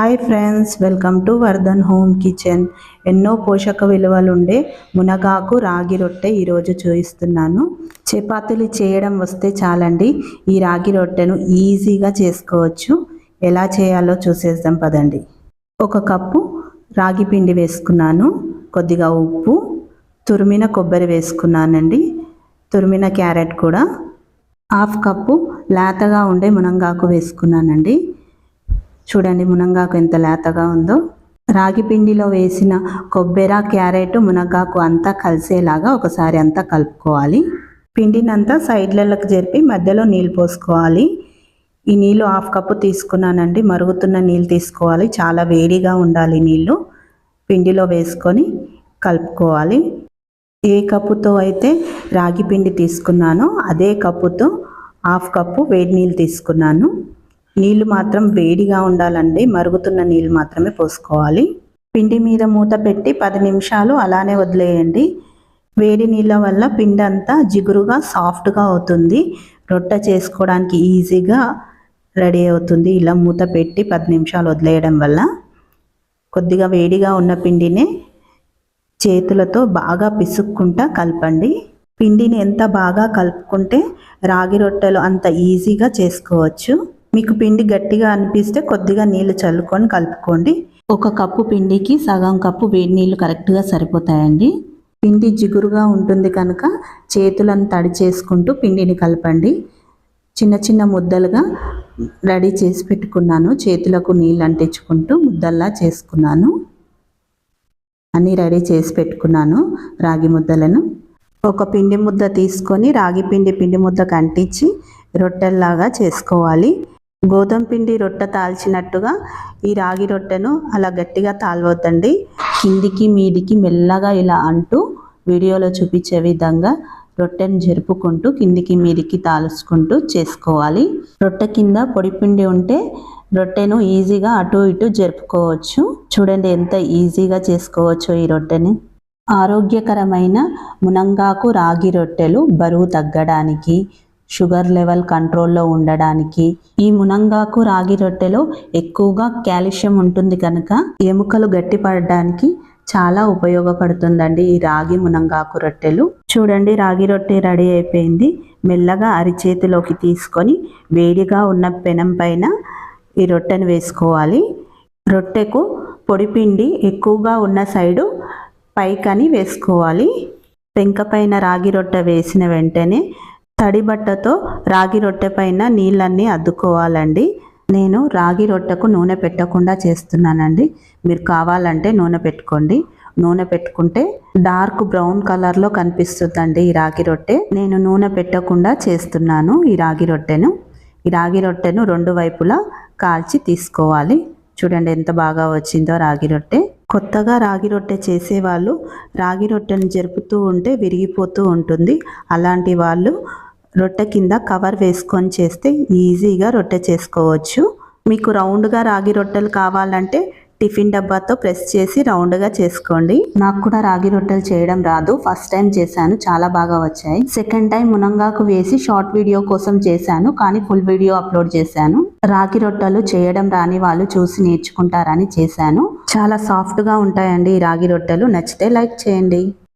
Hi friends welcome to Vardhan home kitchen. ఎన్నో పోషక విలువలు ఉండే మునగాకు రాగి రొట్టె ఈరోజు చూపిస్తున్నాను చపాతీలు చేయడం వస్తే చాలండి ఈ రాగి రొట్టెను ఈజీగా చేసుకోవచ్చు. ఎలా చేయాలో చూసేద్దాం పదండి. ఒక కప్పు రాగి పిండి వేసుకున్నాను కొద్దిగా ఉప్పు తురిమిన కొబ్బరి వేసుకున్నానండి తురిమిన క్యారెట్ కూడా. హాఫ్ కప్పు లేతగా ఉండే మునంగాకు వేసుకున్నానండి. చూడండి మునంగాకు ఎంత లేతగా ఉందో. రాగి పిండిలో వేసిన కొబ్బెర క్యారెట్ మునగాకు అంతా కలిసేలాగా ఒకసారి అంతా కలుపుకోవాలి. పిండినంతా సైడ్లలోకి జరిపి మధ్యలో నీళ్ళు పోసుకోవాలి. ఈ నీళ్ళు హాఫ్ కప్పు తీసుకున్నానండి. మరుగుతున్న నీళ్ళు తీసుకోవాలి. చాలా వేడిగా ఉండాలి నీళ్ళు. పిండిలో వేసుకొని కలుపుకోవాలి. ఏ కప్పుతో అయితే రాగి పిండి తీసుకున్నానో అదే కప్పుతో హాఫ్ కప్పు వేడి నీళ్ళు తీసుకున్నాను. నీళ్ళు మాత్రం వేడిగా ఉండాలండి. మరుగుతున్న నీళ్ళు మాత్రమే పోసుకోవాలి. పిండి మీద మూత పెట్టి పది నిమిషాలు అలానే వదిలేయండి. వేడి నీళ్ళ వల్ల పిండి అంతా జిగురుగా సాఫ్ట్గా అవుతుంది. రొట్టె చేసుకోవడానికి ఈజీగా రెడీ అవుతుంది. ఇలా మూత పెట్టి పది నిమిషాలు వదిలేయడం వల్ల. కొద్దిగా వేడిగా ఉన్న పిండినే చేతులతో బాగా పిసుక్కుంటా కలపండి. పిండిని ఎంత బాగా కలుపుకుంటే రాగి రొట్టెలు అంత ఈజీగా చేసుకోవచ్చు. మీకు పిండి గట్టిగా అనిపిస్తే కొద్దిగా నీళ్ళు చల్లుకొని కలుపుకోండి. ఒక కప్పు పిండికి సగం కప్పు వేడి నీళ్ళు కరెక్ట్గా సరిపోతాయండి. పిండి జిగురుగా ఉంటుంది కనుక చేతులను తడి చేసుకుంటూ పిండిని కలపండి. చిన్న చిన్న ముద్దలుగా రెడీ చేసి పెట్టుకున్నాను. చేతులకు నీళ్ళు అంటించుకుంటూ ముద్దల్లా చేసుకున్నాను. అన్నీ రెడీ చేసి పెట్టుకున్నాను రాగి ముద్దలను. ఒక పిండి ముద్ద తీసుకొని రాగి పిండి పిండి ముద్దకు అంటించి రొట్టెల్లాగా చేసుకోవాలి. గోధుమ పిండి రొట్టె తాల్చినట్టుగా ఈ రాగి రొట్టెను అలా గట్టిగా తాల్వద్దండి. కిందికి మీదికి మెల్లగా ఇలా అంటూ వీడియోలో చూపించే విధంగా రొట్టెను జరుపుకుంటూ కిందికి మీదికి తాల్చుకుంటూ చేసుకోవాలి. రొట్టె కింద పొడి పిండి ఉంటే రొట్టెను ఈజీగా అటు ఇటు జరుపుకోవచ్చు. చూడండి ఎంత ఈజీగా చేసుకోవచ్చు ఈ రొట్టెని. ఆరోగ్యకరమైన మునంగాకు రాగి రొట్టెలు బరువు తగ్గడానికి షుగర్ లెవెల్ కంట్రోల్లో ఉండడానికి ఈ మునంగాకు రాగి రొట్టెలో ఎక్కువగా కాల్షియం ఉంటుంది కనుక ఎముకలు గట్టిపడడానికి చాలా ఉపయోగపడుతుందండి ఈ రాగి మునంగాకు రొట్టెలు. చూడండి రాగి రొట్టె రెడీ అయిపోయింది. మెల్లగా అరిచేతిలోకి తీసుకొని వేడిగా ఉన్న పెనం పైన ఈ రొట్టెను వేసుకోవాలి. రొట్టెకు పొడిపిండి ఎక్కువగా ఉన్న సైడు పైకని వేసుకోవాలి. పెంక పైన రాగి రొట్టె వేసిన వెంటనే తడి బట్టతో రాగి రొట్టె పైన నీళ్ళన్నీ అద్దుకోవాలండి. నేను రాగి రొట్టెకు నూనె పెట్టకుండా చేస్తున్నానండి. మీరు కావాలంటే నూనె పెట్టుకోండి. నూనె పెట్టుకుంటే డార్క్ బ్రౌన్ కలర్లో కనిపిస్తుందండి ఈ రాగి రొట్టె. నేను నూనె పెట్టకుండా చేస్తున్నాను ఈ రాగి రొట్టెను. ఈ రాగి రొట్టెను రెండు వైపులా కాల్చి తీసుకోవాలి. చూడండి ఎంత బాగా వచ్చిందో రాగి రొట్టె. కొత్తగా రాగి రొట్టె చేసేవాళ్ళు రాగి రొట్టెను జరుపుతూ ఉంటే విరిగిపోతూ ఉంటుంది. అలాంటి వాళ్ళు రొట్టె కింద కవర్ వేసుకొని చేస్తే ఈజీగా రొట్టె చేసుకోవచ్చు. మీకు రౌండ్గా రాగి రొట్టెలు కావాలంటే టిఫిన్ డబ్బాతో ప్రెస్ చేసి రౌండ్గా చేసుకోండి. నాకు కూడా రాగి రొట్టెలు చేయడం రాదు. ఫస్ట్ టైం చేశాను. చాలా బాగా వచ్చాయి. సెకండ్ టైం మునంగాకు వేసి షార్ట్ వీడియో కోసం చేశాను. కానీ ఫుల్ వీడియో అప్లోడ్ చేశాను. రాగి రొట్టెలు చేయడం రాని వాళ్ళు చూసి నేర్చుకుంటారని చేశాను. చాలా సాఫ్ట్గా ఉంటాయండి ఈ రాగి రొట్టెలు. నచ్చితే లైక్ చేయండి.